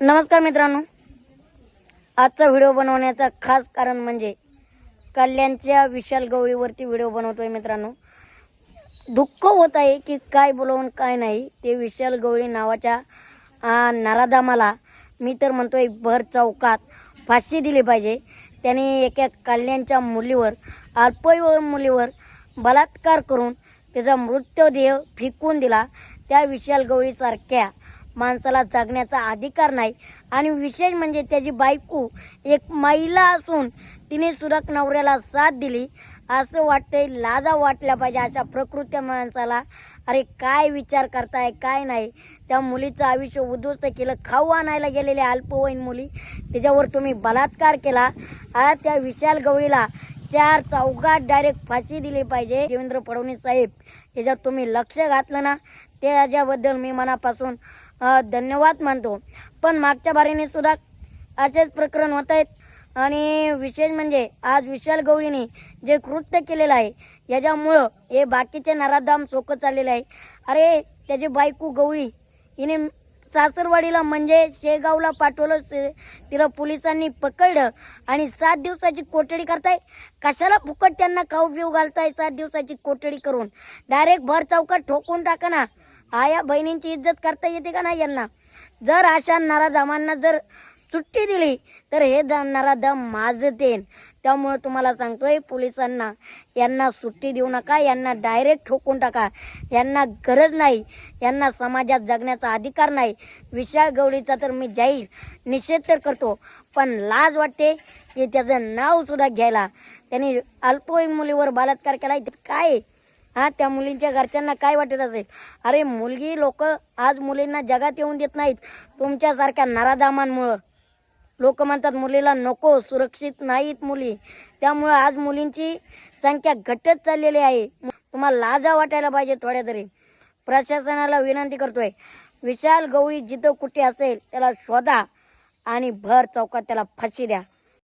नमस्कार मित्रांनो. आजचा व्हिडिओ बनवण्याचा खास कारण म्हणजे कल्याणच्या विशाल गवळीवरती व्हिडिओ बनवतोय मित्रांनो. दुःख होत आहे की काय बोलवून काय नाही ते विशाल गवळी नावाच्या नाराधामाला मी तर म्हणतोय भर चौकात फाशी दिली पाहिजे. त्याने एका कल्याणच्या मुलीवर अल्पवयीन मुलीवर बलात्कार करून त्याचा मृतदेह फेकून दिला. त्या विशाल गवळीसारख्या माणसाला जगण्याचा अधिकार नाही. आणि विशेष म्हणजे त्याची बायको एक महिला असून तिने सुरक नवऱ्याला साथ दिली. असं वाटतंय लाजा वाटल्या पाहिजे अशा प्रकृत्या माणसाला. अरे काय विचार करताय काय नाही. त्या मुलीचं आयुष्य उद्ध्वस्त केलं. खाऊ आणायला गेलेल्या अल्पवयीन मुली. त्याच्यावर तुम्ही बलात्कार केला. आ त्या विशाल गवळीला चार चौघात डायरेक्ट फाशी दिली पाहिजे. देवेंद्र फडणवीस साहेब याच्यात तुम्ही लक्ष घातलं ना? त्याच्याबद्दल मी मनापासून धन्यवाद मानतो. पण मागच्या बारीने सुद्धा असेच प्रकरण होत आहेत. आणि विशेष म्हणजे आज विशाल गवळीने जे कृत्य केलेलं आहे याच्यामुळं हे बाकीचे नराधाम चोख चाललेले आहे. अरे त्याची बायको गवळी हिने सासरवाडीला म्हणजे शेगावला पाठवलं से- तिला पोलिसांनी पकडलं आणि सात दिवसाची कोठडी करताय? कशाला फुकट त्यांना खाऊ पिऊ घालताय सात दिवसाची कोठडी करून? डायरेक्ट भर चौकात ठोकून टाका ना. आया बहिणींची इज्जत करता येते का नाही यांना? जर अशा नराधामांना जर सुट्टी दिली तर हे द- नराधाम माजतेन. त्यामुळे तुम्हाला सांगतोय पोलिसांना यांना सुट्टी देऊ नका यांना डायरेक्ट ठोकून टाका. यांना गरज नाही यांना समाजात जगण्याचा अधिकार नाही. विशाल गवळीचा तर मी जाहीर निषेध तर करतो पण लाज वाटते की त्याचं नाव सुद्धा घ्यायला. त्यांनी अल्पवयीन मुलीवर बलात्कार केला काय? आहे? हा त्या मुलींच्या घरच्यांना काय वाटत असेल? अरे मुलगी लोक आज मुलींना जगात येऊन देत नाहीत तुमच्यासारख्या नराधामांमुळं. लोक म्हणतात मुलीला नको सुरक्षित नाहीत मुली. त्यामुळे आज मुलींची संख्या घटत चाललेली आहे. तुम्हाला लाजा वाटायला पाहिजे थोड्या तरी. प्रशासनाला विनंती करतोय विशाल गवळी जिथं कुठे असेल त्याला शोधा आणि भर चौकात त्याला फाशी द्या.